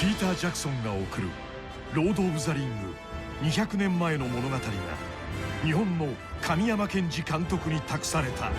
ピーター・ジャクソンが送る「ロード・オブ・ザ・リング」200年前の物語が日本の神山健二監督に託された。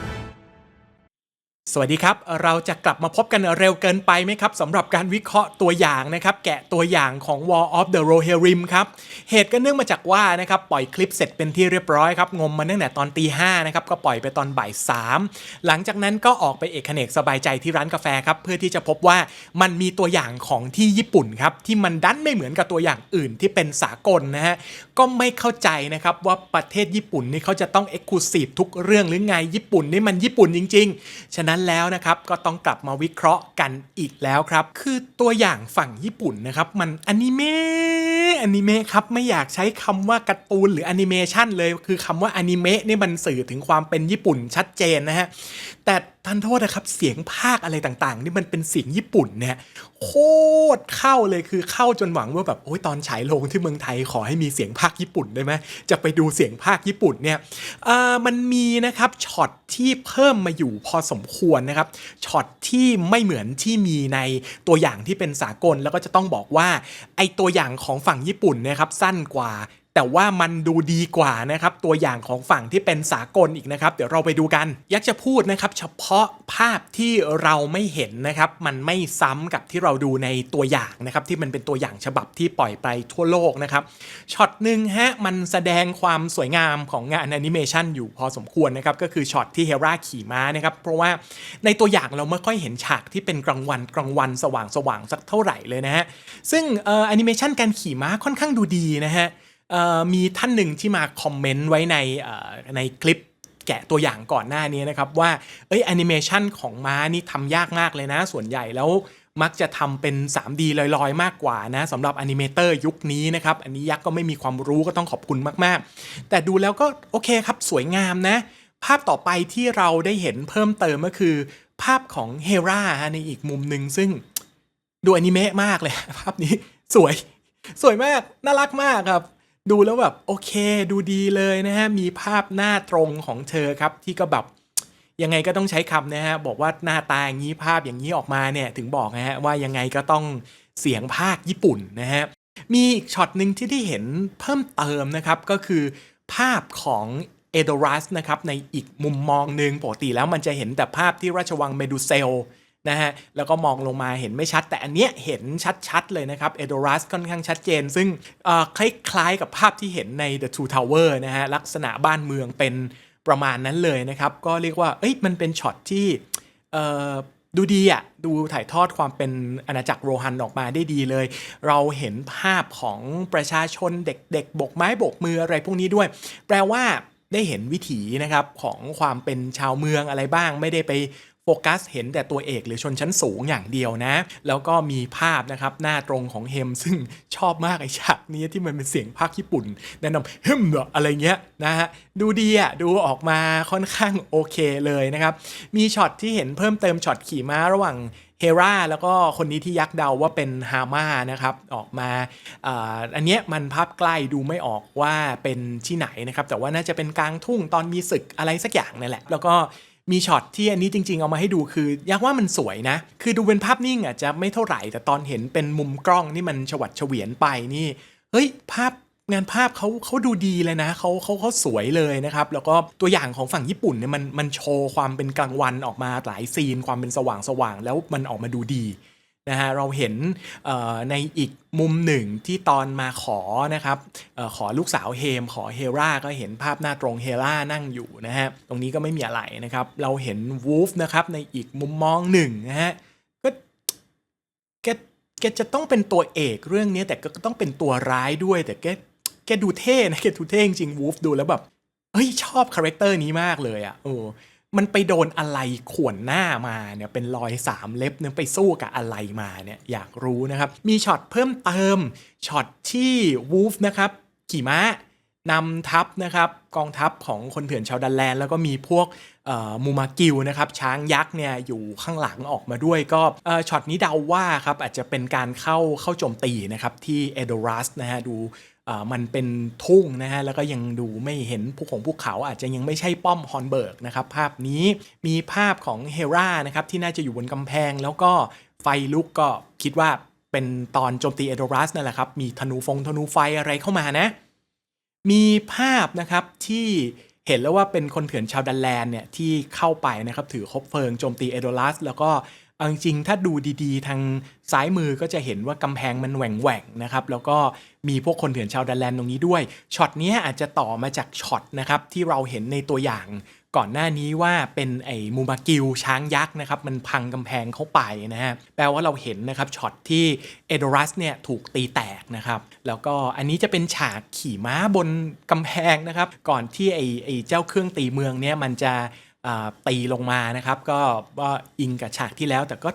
สวัสดีครับ เราจะกลับมาพบกันเร็วเกินไปไหมครับสำหรับการวิเคราะห์ตัวอย่างนะครับ แกะตัวอย่างของ War of the Rohirrim ครับ เหตุก็เนื่องมาจากว่านะครับปล่อยคลิปเสร็จเป็นที่เรียบร้อยครับ งมมาตั้งแต่ตอนตีห้านะครับ ก็ปล่อยไปตอนบ่ายสามหลังจากนั้นก็ออกไปเอกเนกสบายใจที่ร้านกาแฟครับ เพื่อที่จะพบว่ามันมีตัวอย่างของที่ญี่ปุ่นครับ ที่มันดันไม่เหมือนกับตัวอย่างอื่นที่เป็นสากลนะฮะก็ไม่เข้าใจนะครับว่าประเทศญี่ปุ่นนี่เขาจะต้องเอ็กซ์คลูซีฟทุกเรื่องหรือไงญี่ปุ่นนี่มันญี่ปุ่นจริง ๆ ฉะนั้นแล้วนะครับ ก็ต้องกลับมาวิเคราะห์กันอีกแล้วครับ คือตัวอย่างฝั่งญี่ปุ่นนะครับ มันอนิเมะอนิเมะครับ ไม่อยากใช้คำว่าการ์ตูนหรือแอนิเมชันเลย คือคำว่าอนิเมะนี่มันสื่อถึงความเป็นญี่ปุ่นชัดเจนนะฮะ แต่ท่านโทษนะครับเสียงภาคอะไรต่างๆ นี่มันเป็นเสียงญี่ปุ่นเนี่ยโคตรเข้าเลยคือเข้าจนหวังว่าแบบโอ้ยตอนฉายโรงที่เมืองไทยขอให้มีเสียงภาคญี่ปุ่นได้ไหมจะไปดูเสียงภาคญี่ปุ่นเนี่ยอ่อมันมีนะครับช็อตที่เพิ่มมาอยู่พอสมควรนะครับช็อตที่ไม่เหมือนที่มีในตัวอย่างที่เป็นสากลแล้วก็จะต้องบอกว่าไอตัวอย่างของฝั่งญี่ปุ่นนะครับสั้นกว่า แต่ว่ามันดูดีกว่านะครับตัวอย่างของฝั่งที่เป็นสากลอีกนะครับ เดี๋ยวเราไปดูกันอยากจะพูดนะครับเฉพาะภาพที่เราไม่เห็นนะครับมันไม่ซ้ำกับที่เราดูในตัวอย่างนะครับที่มันเป็นตัวอย่างฉบับที่ปล่อยไปทั่วโลกนะครับช็อตหนึ่งฮะมันแสดงความสวยงามของงานแอนิเมชันอยู่พอสมควรนะครับก็คือช็อตที่เฮราขี่ม้านะครับเพราะว่าในตัวอย่างเราไม่ค่อยเห็นฉากที่เป็นกลางวันกลางวันสว่างสว่างสักเท่าไหร่เลยนะฮะซึ่งแอนิเมชันการขี่ม้าค่อนข้างดูดีนะฮะ มีท่านหนึ่งที่มาคอมเมนต์ไว้ในในคลิปแกะตัวอย่างก่อนหน้านี้นะครับ ว่าเอ้ยแอนิเมชันของม้านี่ทำยากมากเลยนะ ส่วนใหญ่แล้วมักจะทำเป็น 3D ลอยๆ มากกว่านะสำหรับอนิเมเตอร์ยุคนี้นะครับ อันนี้ยักษ์ก็ไม่มีความรู้ก็ต้องขอบคุณมากๆ แต่ดูแล้วก็โอเคครับสวยงามนะ ภาพต่อไปที่เราได้เห็นเพิ่มเติมก็คือ ภาพของเฮราในอีกมุมหนึ่งซึ่งดูอนิเมะมากเลยภาพนี้สวย สวยมากน่ารักมากครับ ดูแล้วแบบโอเคดูดีเลยนะฮะ มีภาพหน้าตรงของเธอครับ ที่ก็แบบยังไงก็ต้องใช้คำนะฮะ บอกว่าหน้าตาอย่างนี้ภาพอย่างนี้ออกมาเนี่ย ถึงบอกนะฮะ ว่ายังไงก็ต้องเสียงภาคญี่ปุ่นนะฮะ มีอีกช็อตหนึ่งที่ได้เห็นเพิ่มเติมนะครับ ก็คือภาพของเอโดรัสนะครับ ในอีกมุมมองหนึ่งปกติแล้วมันจะเห็นแต่ภาพที่ราชวังเมดูเซล นะฮะแล้วก็มองลงมาเห็นไม่ชัด แต่อันเนี้ยเห็นชัดๆเลยนะครับเอโดรัสค่อนข้างชัดเจน ซึ่งคล้ายๆกับภาพที่เห็นใน The Two Tower นะฮะลักษณะบ้านเมืองเป็นประมาณนั้นเลยนะครับ ก็เรียกว่าเอ้ยมันเป็นช็อตที่ดูดีอะดูถ่ายทอดความเป็นอาณาจักรโรฮันออกมาได้ดีเลย เราเห็นภาพของประชาชนเด็กๆบกไม้บกมืออะไรพวกนี้ด้วย แปลว่าได้เห็นวิถีนะครับของความเป็นชาวเมืองอะไรบ้าง ไม่ได้ไป ฟกัสเห็นแต่ตัวเอกหรือชนชั้นสูงอย่างเดียวนะ แล้วก็มีภาพนะครับหน้าตรงของเฮมซึ่งชอบมากไอ้ฉากนี้ที่มันเป็นเสียงภาคญี่ปุ่น แนะนำเฮมเหรออะไรเงี้ยนะฮะดูดีอะดูออกมาค่อนข้างโอเคเลยนะครับ มีช็อตที่เห็นเพิ่มเติมช็อตขี่ม้าระหว่างเฮราแล้วก็คนนี้ที่ยักเดาว่าเป็นฮาม่านะครับ ออกมาอาอันเนี้ยมันภาพใกล้ดูไม่ออกว่าเป็นที่ไหนนะครับ แต่ว่าน่าจะเป็นกลางทุ่งตอนมีศึกอะไรสักอย่างนั่นแหละ แล้วก็ มีช็อตที่อันนี้จริง ๆ เอามาให้ดูคือ อยากว่ามันสวยนะ คือดูเป็นภาพนิ่งอาจจะไม่เท่าไหร่แต่ตอนเห็นเป็นมุมกล้องนี่มันฉวัดเฉวียนไปนี่ เฮ้ย ภาพงานภาพเขาเขาดูดีเลยนะเขาเขาเขาสวยเลยนะครับ แล้วก็ตัวอย่างของฝั่งญี่ปุ่นเนี่ยมันมันโชว์ความเป็นกลางวันออกมาหลายซีนความเป็นสว่างสว่างแล้วมันออกมาดูดี นะฮะเราเห็นในอีกมุมหนึ่งที่ตอนมาขอนะครับออขอลูกสาวเฮม ขอเฮราก็เห็นภาพหน้าตรงเฮรานั่งอยู่นะฮะตรงนี้ก็ไม่มีอะไรนะครับ เราเห็นวูฟนะครับในอีกมุมมองหนึ่งนะฮะก็แกแกจะต้องเป็นตัวเอกเรื่องนี้แต่ก็ต้องเป็นตัวร้ายด้วย แต่แกแกดูเท่นะแกดูเท่จริงวูฟดูแล้วแบบเฮ้ยชอบคาแรคเตอร์นี้มากเลยอะ่ะโอ้ มันไปโดนอะไรข่วนหน้ามาเนี่ยเป็นรอยสามเล็บเนี่ยไปสู้กับอะไรมาเนี่ยอยากรู้นะครับ มีช็อตเพิ่มเติมช็อตที่วูฟนะครับขี่ม้านำทัพนะครับกองทัพของคนเถื่อนชาวดันแลนด์แล้วก็มีพวกมูมากิวนะครับช้างยักษ์เนี่ยอยู่ข้างหลังออกมาด้วยก็ช็อตนี้เดาว่าครับอาจจะเป็นการเข้าเข้าโจมตีนะครับที่เอโดรัสนะฮะดู มันเป็นทุ่งนะฮะแล้วก็ยังดูไม่เห็นภูของภูเขาอาจจะยังไม่ใช่ป้อมฮอนเบิร์กนะครับภาพนี้มีภาพของเฮรานะครับที่น่าจะอยู่บนกำแพง แล้วก็ไฟลุกก็คิดว่าเป็นตอนโจมตีเอโดรัสนั่นแหละครับมีธนูฟงธนูไฟอะไรเข้ามานะ มีภาพนะครับที่เห็นแล้วว่าเป็นคนเถื่อนชาวดันแลนด์เนี่ยที่เข้าไปนะครับถือคบเพลิงโจมตีเอโดรัสแล้วก็ เอาจริงๆถ้าดูดีๆ ทางซ้ายมือก็จะเห็นว่ากำแพงมันแหว่งๆนะครับ แล้วก็มีพวกคนเถื่อนชาวดันแลนด์ตรงนี้ด้วยช็อตเนี้ยอาจจะต่อมาจากช็อตนะครับที่เราเห็นในตัวอย่างก่อนหน้านี้ว่าเป็นไอ้มูมากิลช้างยักษ์นะครับมันพังกำแพงเข้าไปนะฮะแปลว่าเราเห็นนะครับช็อตที่เอโดรัสเนี่ยถูกตีแตกนะครับแล้วก็อันนี้จะเป็นฉากขี่ม้าบนกำแพงนะครับ ก่อนที่ไอ้ไอ้เจ้าเครื่องตีเมืองเนี่ยมันจะ ตีลงมานะครับ ก็ว่าอิงกับฉากที่แล้ว แต่ก็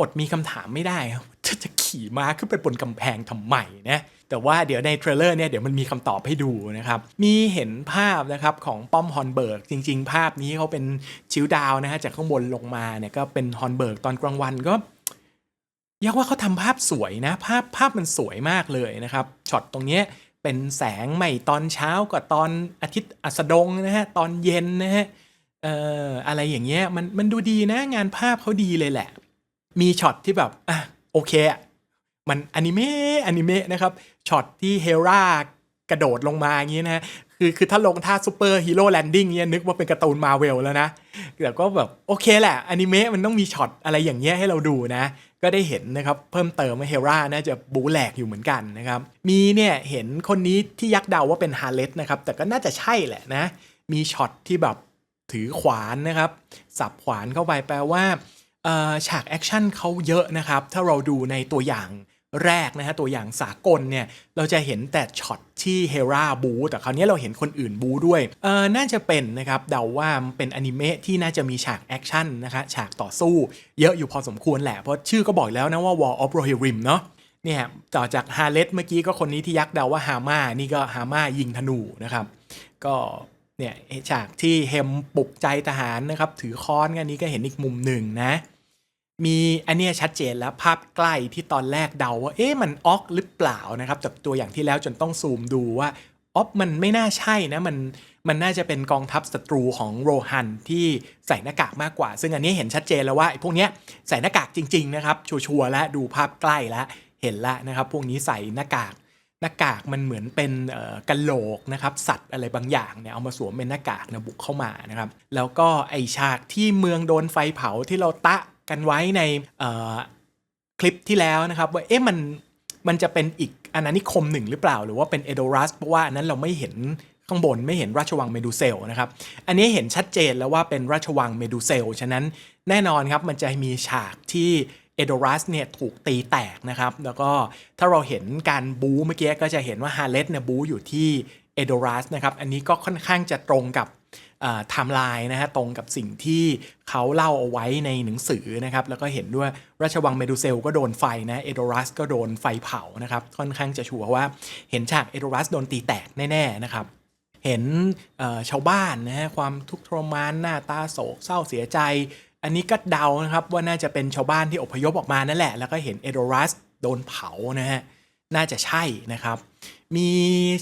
อดมีคำถามไม่ได้ครับจะจะขี่ม้าขึ้นไปบนกำแพงทำไมนะแต่ว่าเดี๋ยวในเทรลเลอร์เนี่ยเดี๋ยวมันมีคำตอบให้ดูนะครับ มีเห็นภาพนะครับของป้อมฮอนเบิร์ก จริง ๆ ภาพนี้เขาเป็นชิวดาวนะฮะจากข้างบนลงมาเนี่ยก็เป็นฮอนเบิร์กตอนกลางวันก็เรียกว่าเขาทำภาพสวยนะภาพภาพมันสวยมากเลยนะครับช็อตตรงเนี้ยเป็นแสงใหม่ตอนเช้ากับตอนอาทิตย์อัสดงนะฮะตอนเย็นนะฮะ เอ่ออะไรอย่างเงี้ยมันมันดูดีนะงานภาพเขาดีเลยแหละ มีช็อตที่แบบอะโอเคอะมันอนิเมะอนิเมะนะครับช็อตที่เฮรากระโดดลงมาอย่างนี้นะคือคือถ้าลงท่าซูเปอร์ฮีโร่แลนดิ้งเนี่ยนึกว่าเป็นการ์ตูนมาเวลแล้วนะแต่ก็แบบโอเคแหละอนิเมะมันต้องมีช็อตอะไรอย่างเงี้ยให้เราดูนะ ก็ได้เห็นนะครับ เพิ่มเติมว่าเฮราน่าจะบูแหลกอยู่เหมือนกันนะครับ มีเนี่ยเห็นคนนี้ที่ยักเดาว่าเป็นฮาเลตนะครับ แต่ก็น่าจะใช่แหละนะ มีช็อตที่แบบ ถือขวานนะครับ สับขวานเข้าไปแปลว่าฉากแอคชั่นเขาเยอะนะครับ ถ้าเราดูในตัวอย่างแรกนะฮะตัวอย่างสากลเนี่ยเราจะเห็นแต่ช็อตที่เฮราบูแต่คราวนี้เราเห็นคนอื่นบูด้วยเออน่าจะเป็นนะครับเดาว่าเป็นอนิเมะที่น่าจะมีฉากแอคชั่นนะคะฉากต่อสู้เยอะอยู่พอสมควรแหละ เพราะชื่อก็บอกแล้วนะว่า War of Rohirrim เนาะเนี่ยต่อจากฮาเลตเมื่อกี้ก็คนนี้ที่ยักษ์เดาว่าฮาม่านี่ก็ฮาม่ายิงธนูนะครับ ก็ เนี่ยฉากที่เฮมปลุกใจทหารนะครับ ถือค้อนกันนี้ก็เห็นอีกมุมหนึ่งนะ มีอันเนี้ยชัดเจนแล้วภาพใกล้ที่ตอนแรกเดาว่าเอ๊ะมันออกหรือเปล่านะครับจากตัวอย่างที่แล้วจนต้องซูมดูว่าออฟมันไม่น่าใช่นะมันมันน่าจะเป็นกองทัพศัตรูของโรฮันที่ใส่หน้ากากมากกว่า ซึ่งอันนี้เห็นชัดเจนแล้วว่าไอ้พวกเนี้ยใส่หน้ากากจริง ๆ นะครับ ชัวร์แล้วดูภาพใกล้แล้วเห็นแล้วนะครับ พวกนี้ใส่หน้ากาก หน้ากากมันเหมือนเป็นเอ่อกะโหลกนะครับสัตว์อะไรบางอย่างเนี่ยเอามาสวมเป็นหน้ากากนะบุกเข้ามานะครับแล้วก็ไอฉากที่เมืองโดนไฟเผาที่เราตะกันไว้ในคลิปที่แล้วนะครับว่าเอ๊ะมันมันจะเป็นอีกอาณานิคมหนึ่งหรือเปล่า หรือว่าเป็นเอโดรัสเพราะว่าอันนั้นเราไม่เห็นข้างบนไม่เห็นราชวังเมดูเซลนะครับอันนี้เห็นชัดเจนแล้วว่าเป็นราชวังเมดูเซลฉะนั้นแน่นอนครับมันจะมีฉากที่ เอโดรัสเนี่ยถูกตีแตกนะครับ แล้วก็ถ้าเราเห็นการบูเมื่อกี้ก็จะเห็นว่าฮาเลตเนี่ยบูอยู่ที่เอโดรัสนะครับ อันนี้ก็ค่อนข้างจะตรงกับไทม์ไลน์นะฮะตรงกับสิ่งที่เขาเล่าเอาไว้ในหนังสือนะครับ แล้วก็เห็นด้วยราชวังเมดูเซลก็โดนไฟนะเอโดรัสก็โดนไฟเผานะครับ ค่อนข้างจะชัวร์ว่าเห็นฉากเอโดรัสโดนตีแตกแน่ ๆ นะครับ เห็นชาวบ้านนะฮะความทุกข์ทรมานหน้าตาโศกเศร้าเสียใจ อันนี้ก็เดานะครับว่าน่าจะเป็นชาวบ้านที่อพยพออกมานั่นแหละ แล้วก็เห็นเอโดรัสโดนเผานะฮะน่าจะใช่นะครับ มี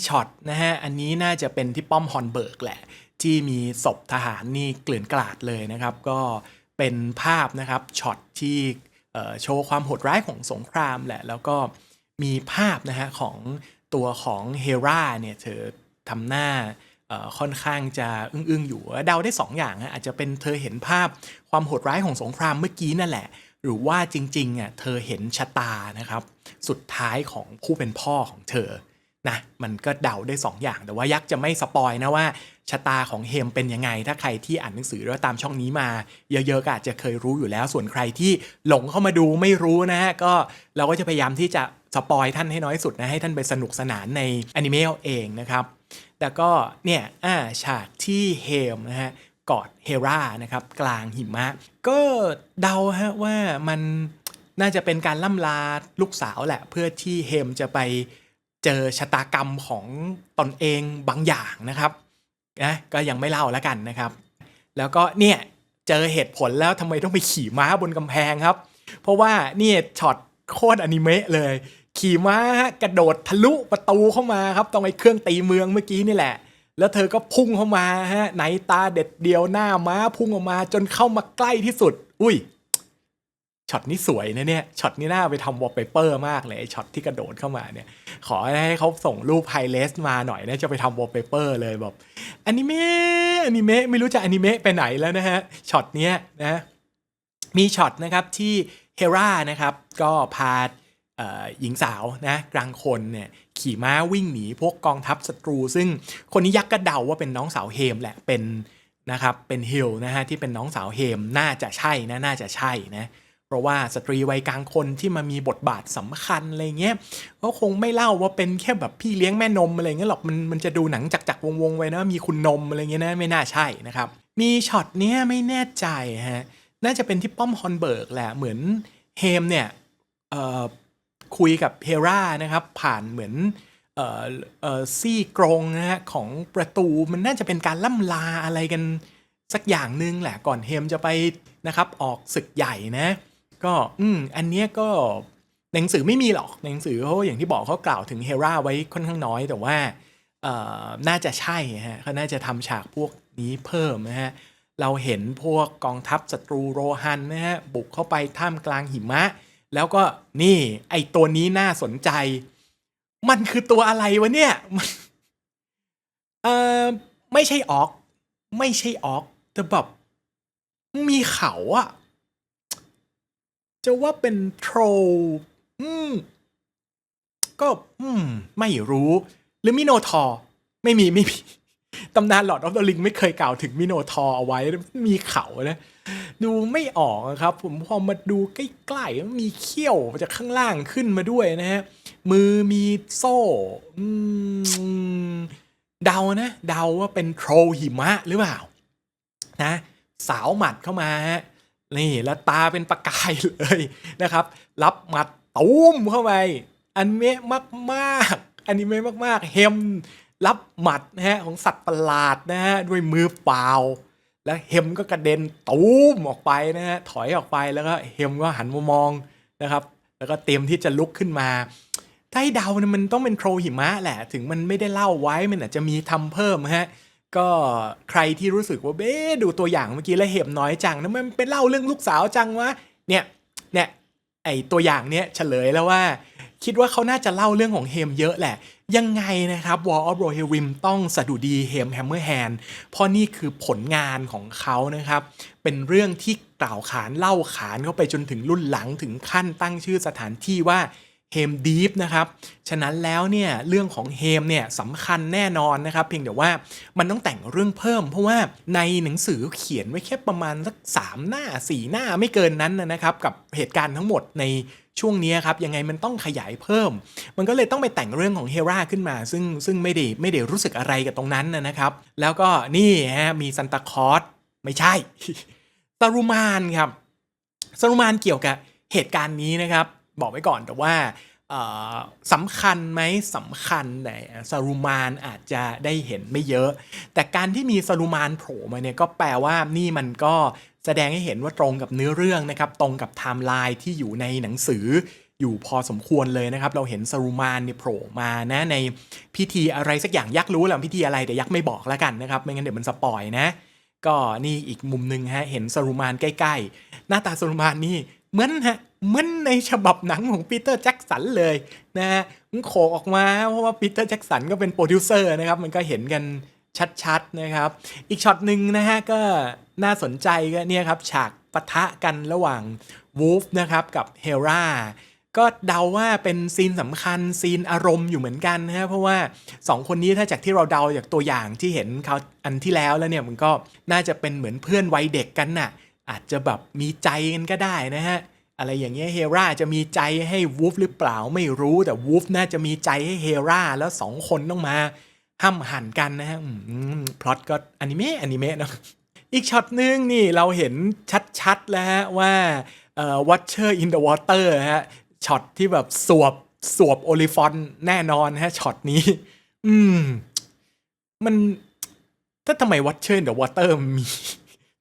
ช็อตนะฮะอันนี้น่าจะเป็นที่ป้อมฮอนเบิร์กแหละ ที่มีศพทหารนี่เกลื่อนกลาดเลยนะครับ ก็เป็นภาพนะครับช็อตที่โชว์ความโหดร้ายของสงครามแหละ แล้วก็มีภาพนะฮะของตัวของเฮราเนี่ยเธอทำหน้า ค่อนข้างจะอึ้งๆอยู่เดาได้ 2ออย่างฮะอาจจะเป็นเธอเห็นภาพความโหดร้ายของสงครามเมื่อกี้นั่นแหละ หรือว่าจริงๆอะเธอเห็นชะตานะครับ สุดท้ายของผู้เป็นพ่อของเธอนะมันก็เดาได้ 2ออย่างแต่ว่ายักษ์จะไม่สปอยนะว่าชะตาของเฮมเป็นยังไง ถ้าใครที่อ่านหนังสือแล้วตามช่องนี้มา เยอะๆก็อาจจะเคยรู้อยู่แล้ว ส่วนใครที่หลงเข้ามาดูไม่รู้นะฮะก็เราก็จะพยายามที่จะสปอยท่านให้น้อยสุดนะให้ท่านไปสนุกสนานในอนิเมะเองนะครับ แล้วก็เนี่ยอ่าฉากที่เฮมนะฮะกอดเฮรานะครับกลางหิมะ ก็เดาฮะว่ามันน่าจะเป็นการล่ำลาลูกสาวแหละ เพื่อที่เฮมจะไปเจอชะตากรรมของตนเองบางอย่างนะครับนะก็ยังไม่เล่าแล้วกันนะครับ แล้วก็เนี่ยเจอเหตุผลแล้วทำไมต้องไปขี่ม้าบนกำแพงครับ เพราะว่าเนี่ยช็อตโคตรอนิเมะเลย ขี่ม้ากระโดดทะลุประตูเข้ามาครับตรงไอ้เครื่องตีเมืองเมื่อกี้นี่แหละ แล้วเธอก็พุ่งเข้ามาฮะไหนตาเด็ดเดียวหน้าม้าพุ่งออกมาจนเข้ามาใกล้ที่สุด อุ้ยช็อตนี้สวยนะเนี่ยช็อตนี้น่าไปทำวอลเปเปอร์มากเลยช็อตที่กระโดดเข้ามาเนี่ย ขอให้เขาส่งรูปไฮเลสมาหน่อยนะจะไปทำวอลเปเปอร์เลยแบบอนิเมะอนิเมะไม่รู้จะอนิเมะไปไหนแล้วนะฮะช็อตเนี้ยนะมีช็อตนะครับที่เฮรานะครับ ก็พา หญิงสาวนะกลางคนเนี่ยขี่ม้าวิ่งหนีพวกกองทัพศัตรู ซึ่งคนนี้ยักษ์ก็เดาว่าเป็นน้องสาวเฮมแหละเป็นนะครับเป็นฮิลนะฮะที่เป็นน้องสาวเฮมน่าจะใช่นะน่าจะใช่นะเพราะว่าสตรีวัยกลางคนที่มามีบทบาทสำคัญอะไรเงี้ยก็คงไม่เล่าว่าเป็นแค่แบบพี่เลี้ยงแม่นมอะไรเงี้ยหรอกมันมันจะดูหนังจักจักวงวงๆไว้นะมีคุณนมอะไรเงี้ยนะไม่น่าใช่นะครับมีช็อตเนี้ยไม่แน่ใจฮะน่าจะเป็นที่ป้อมฮอนเบิร์กแหละเหมือนเฮมเนี่ยเอ่อ คุยกับเฮรานะครับ ผ่านเหมือนเออเออซี่กรงนะฮะของประตูมันน่าจะเป็นการล่ำลาอะไรกันสักอย่างหนึงแหละก่อนเฮมจะไปนะครับออกศึกใหญ่นะ ก็อืมอันเนี้ยก็หนังสือไม่มีหรอกหนังสือเขาอย่างที่บอกเขากล่าวถึงเฮราไว้ค่อนข้างน้อยแต่ว่าเอ่อน่าจะใช่ฮะเขาน่าจะทำฉากพวกนี้เพิ่มนะฮะเราเห็นพวกกองทัพศัตรูโรฮันนะฮะบุกเข้าไปท่ามกลางหิมะ แล้วก็นี่ ไอตัวนี้น่าสนใจ มันคือตัวอะไรวะเนี่ยมันเออไม่ใช่ออก ไม่ใช่ออก แต่แบบมีเขาอะจะว่าเป็นโทรอืมก็ อืม ไม่รู้ หรือมิโนทอร์ไม่มีไม่มีตำนานหลอดออฟเดอะลิงไม่เคยกล่าวถึงมิโนทอร์เอาไว้ มีเขานะ ดูไม่ออกอะครับ ผมพอมาดูใกล้ๆมันมีเขี้ยวจากข้างล่างขึ้นมาด้วยนะฮะ มือมีโซ่เดานะ เดาว่าเป็นโทรหิมะหรือเปล่า นะ สาวหมัดเข้ามาฮะนี่แล้วตาเป็นประกายเลยนะครับ รับหมัดตุ้มเข้าไปอันเมะมากๆอันิเมะมากๆเฮมรับหมัดนะฮะของสัตว์ประหลาดนะฮะด้วยมือเปล่า แล้วเฮมก็กระเด็นตุ้มออกไปนะฮะถอยออกไปแล้วก็เฮมก็หันมามองนะครับ แล้วก็เตรียมที่จะลุกขึ้นมาถ้าให้เดาเนี่ยมันต้องเป็นโทรหิมะแหละ ถึงมันไม่ได้เล่าไว้มันอาจจะมีทำเพิ่มฮะก็ใครที่รู้สึกว่าเบ๊ดูตัวอย่างเมื่อกี้แล้วเห็บน้อยจังนะมันเป็นเล่าเรื่องลูกสาวจังวะเนี่ยเนี่ยไอตัวอย่างเนี้ยเฉลยแล้วว่า คิดว่าเขาน่าจะเล่าเรื่องของเฮมเยอะแหละ ยังไงนะครับ War of Rohirrim ต้องสะดุดีเฮมแฮมเมอร์แฮนเพราะนี่คือผลงานของเขานะครับ เป็นเรื่องที่กล่าวขานเล่าขานเข้าไปจนถึงรุ่นหลังถึงขั้นตั้งชื่อสถานที่ว่า เฮมดีฟนะครับ ฉะนั้นแล้วเนี่ยเรื่องของเฮมเนี่ยสำคัญแน่นอนนะครับ เพียงแต่ว่ามันต้องแต่งเรื่องเพิ่ม เพราะว่าในหนังสือเขียนไว้แค่ประมาณสักสามหน้าสี่หน้าไม่เกินนั้นนะครับ กับเหตุการณ์ทั้งหมดในช่วงนี้ครับยังไงมันต้องขยายเพิ่ม มันก็เลยต้องไปแต่งเรื่องของเฮราขึ้นมา ซึ่งซึ่งไม่ได้ไม่ได้รู้สึกอะไรกับตรงนั้นนะครับ แล้วก็นี่ฮะมีซันตาคอสไม่ใช่ซารูมานครับซารูมานเกี่ยวกับเหตุการณ์นี้นะครับ บอกไว้ก่อนแต่ว่าสำคัญไหมสำคัญแต่ซารูมานอาจจะได้เห็นไม่เยอะ แต่การที่มีซารูมานโผล่มาเนี่ยก็แปลว่านี่มันก็แสดงให้เห็นว่าตรงกับเนื้อเรื่องนะครับ ตรงกับไทม์ไลน์ที่อยู่ในหนังสืออยู่พอสมควรเลยนะครับ เราเห็นซารูมานเนี่ยโผล่มานะในพิธีอะไรสักอย่างยักษ์รู้แหละพิธีอะไรแต่ยักษ์ไม่บอกแล้วกันนะครับไม่งั้นเดี๋ยวมันสปอยนะ ก็นี่อีกมุมหนึ่งฮะเห็นซารูมานใกล้ๆ หน้าตาซารูมานนี่เหมือนฮะ เหมือนในฉบับหนังของปีเตอร์แจ็กสันเลยนะฮะมันโขกออกมาเพราะว่าปีเตอร์แจ็กสันก็เป็นโปรดิวเซอร์นะครับ มันก็เห็นกันชัดๆนะครับ อีกช็อตหนึ่งนะฮะก็น่าสนใจก็เนี่ยครับฉากปะทะกันระหว่างวูฟนะครับกับเฮราก็เดาว่าเป็นซีนสำคัญซีนอารมณ์อยู่เหมือนกันนะฮะเพราะว่า 2 คนนี้ถ้าจากที่เราเดาจากตัวอย่างที่เห็นเขาอันที่แล้วแล้วเนี่ยมันก็น่าจะเป็นเหมือนเพื่อนวัยเด็กกันน่ะอาจจะแบบมีใจกันก็ได้นะฮะ อะไรอย่างเงี้ยเฮราจะมีใจให้วูฟหรือเปล่าไม่รู้แต่วูฟน่าจะมีใจให้เฮราแล้วสองคนต้องมาห้ามหันกันนะฮะอืมพล็อตก็อนิเมะอนิเมะเนาะอีกช็อตหนึงนี่เราเห็นชัดๆแล้วฮะว่าเอ่อ Watcher in the Water ฮะช็อตที่แบบสวบสวบโอลิฟอนแน่นอนฮะช็อตนี้ อืม มัน ถ้าทำไม Watcher in the Water มันมี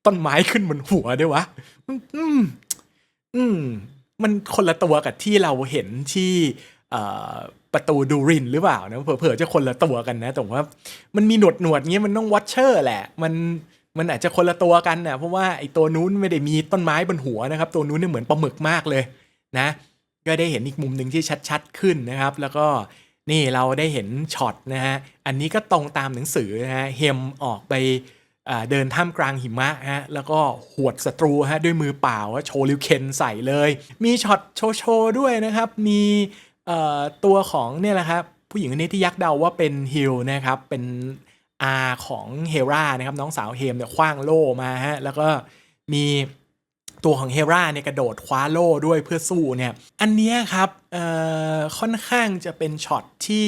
ต้นไม้ขึ้นบนหัวด้วยวะ อืม อืม มันคนละตัวกับที่เราเห็นที่ประตูดูรินหรือเปล่านะเผลอๆจะคนละตัวกันนะ แต่ว่ามันมีหนวดหนวดๆเงี้ยมันต้องวัชเชอร์แหละ มันมันอาจจะคนละตัวกันนะเพราะว่าไอ้ตัวนู้นไม่ได้มีต้นไม้บนหัวนะครับ ตัวนู้นเนี่ยเหมือนปลาหมึกมากเลยนะ ก็ได้เห็นอีกมุมหนึ่งที่ชัด ๆ ขึ้นนะครับ แล้วก็นี่เราได้เห็นช็อตนะฮะอันนี้ก็ตรงตามหนังสือนะฮะเฮมออกไป เดินท่ามกลางหิมะฮะแล้วก็หวดศัตรูฮะด้วยมือเปล่าโชว์ลิวเคนใส่เลย มีช็อตโชว์โชด้วยนะครับ มีตัวของเนี่ยแหละครับผู้หญิงคนนี้ที่ยักเดาว่าเป็นฮิลนะครับเป็นอาของเฮรานะครับน้องสาวเฮมเนี่ยคว้างโล่มาฮะแล้วก็มีตัวของเฮราเนี่ยกระโดดคว้าโล่ด้วยเพื่อสู้เนี่ยอันนี้ครับค่อนข้างจะเป็นช็อตที่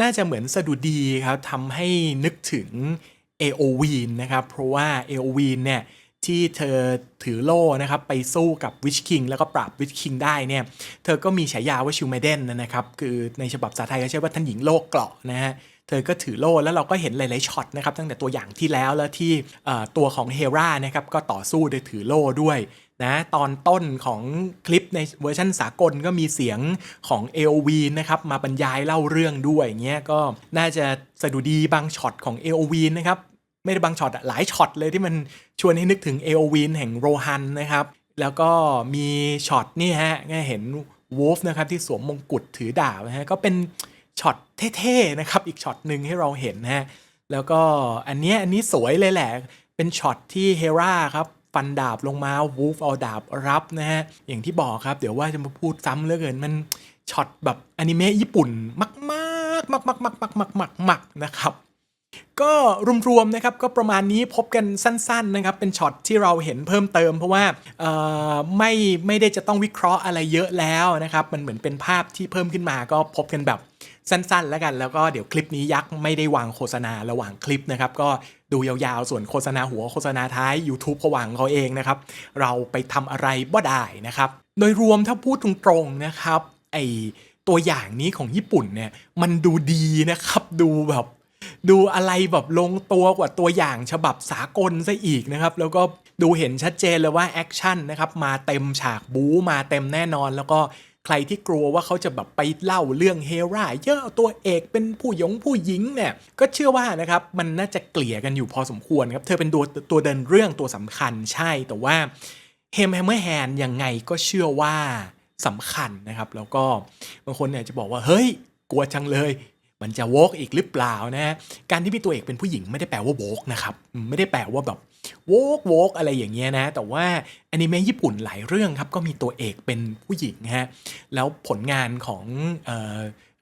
น่าจะเหมือนสะดุดีครับทำให้นึกถึง AOV นะครับ เพราะว่า AOV เนี่ยที่เธอถือโล่นะครับไปสู้กับวิชคิงแล้วก็ปราบวิชคิงได้เนี่ยเธอก็มีฉายาว่าชิวเมเดนนะครับ คือในฉบับภาษาไทยก็ใช้ว่าท่านหญิงโลกเกราะนะฮะเธอก็ถือโล่แล้วเราก็เห็นหลายๆช็อตนะครับตั้งแต่ตัวอย่างที่แล้วแล้วที่ตัวของเฮรานะครับก็ต่อสู้โดยถือโล่ด้วยนะตอนต้นของคลิปในเวอร์ชันสากลก็มีเสียงของ AOV นะครับมาบรรยายเล่าเรื่องด้วยอย่างเงี้ยก็น่าจะสะดุดีบางช็อตของ AOV นะครับ ไม่ได้บางช็อตอะหลายช็อตเลยที่มันชวนให้นึกถึง AOV แห่งโรฮันนะครับ แล้วก็มีช็อตนี่ฮะก็เห็นวูฟนะครับที่สวมมงกุฎถือดาบนะฮะก็เป็นช็อตเท่ๆนะครับ อีกช็อตหนึ่งให้เราเห็นนะฮะแล้วก็อันนี้อันนี้สวยเลยแหละ เป็นช็อตที่เฮราครับฟันดาบลงมาวูฟเอาดาบรับนะฮะอย่างที่บอกครับ เดี๋ยวว่าจะมาพูดซ้ำเหลือเกินมันช็อตแบบอนิเมะญี่ปุ่นมากมากมากๆมากๆมากๆมากๆมากๆนะครับ ก็รวมๆนะครับก็ประมาณนี้พบกันสั้นๆนะครับเป็นช็อตที่เราเห็นเพิ่มเติม เพราะว่าไม่ไม่ได้จะต้องวิเคราะห์อะไรเยอะแล้วนะครับมันเหมือนเป็นภาพที่เพิ่มขึ้นมาก็พบกันแบบสั้นๆ แล้วกันแล้วก็เดี๋ยวคลิปนี้ยักษ์ไม่ได้วางโฆษณาระหว่างคลิปนะครับก็ดูยาวๆ ส่วนโฆษณาหัวโฆษณาท้าย YouTube เขาวางเขาเองนะครับ เราไปทำอะไรบ่ได้นะครับ โดยรวมถ้าพูดตรงๆนะครับไอตัวอย่างนี้ของญี่ปุ่นเนี่ยมันดูดีนะครับดูแบบ ดูอะไรแบบลงตัวกว่าตัวอย่างฉบับสากลซะอีกนะครับ แล้วก็ดูเห็นชัดเจนเลยว่าแอคชั่นนะครับมาเต็มฉากบู๊มาเต็มแน่นอน แล้วก็ใครที่กลัวว่าเขาจะแบบไปเล่าเรื่องเฮราเยอะตัวเอกเป็นผู้หยงผู้หญิงเนี่ยก็เชื่อว่านะครับมันน่าจะเกลี่ยกันอยู่พอสมควรครับเธอเป็นตัวตัวเดินเรื่องตัวสำคัญใช่แต่ว่าเฮมแฮมเมอร์แฮนยังไงก็เชื่อว่าสำคัญนะครับ แล้วก็บางคนเนี่ยจะบอกว่าเฮ้ยกลัวจังเลย มันจะโวกอีกหรือเปล่านะการที่มีตัวเอกเป็นผู้หญิงไม่ได้แปลว่าโวกนะครับไม่ได้แปลว่าแบบโวกโวกอะไรอย่างเงี้ยนะ แต่ว่าอนิเมะญี่ปุ่นหลายเรื่องครับ ก็มีตัวเอกเป็นผู้หญิงฮะแล้วผลงานของ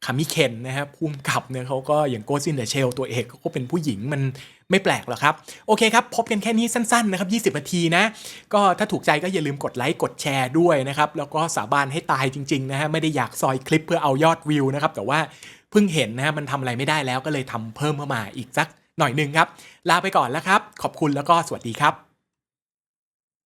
คามิเคนนะครับภูมิกับเนี่ยเขาก็อย่างโกซินเดเชลตัวเอกเขาก็เป็นผู้หญิงมันไม่แปลกหรอกครับ โอเคครับ พบกันแค่นี้สั้นๆ นะครับ 20 นาทีนะ ก็ถ้าถูกใจก็อย่าลืมกดไลค์ กดแชร์ด้วยนะครับ แล้วก็สาบานให้ตายจริง ๆ นะฮะไม่ได้อยากซอยคลิปเพื่อเอายอดวิวนะครับ แต่ว่า เพิ่งเห็นนะฮะมันทำอะไรไม่ได้แล้วก็เลยทำเพิ่มเข้ามาอีกสักหน่อยหนึ่งครับ ลาไปก่อนแล้วครับ ขอบคุณแล้วก็สวัสดีครับ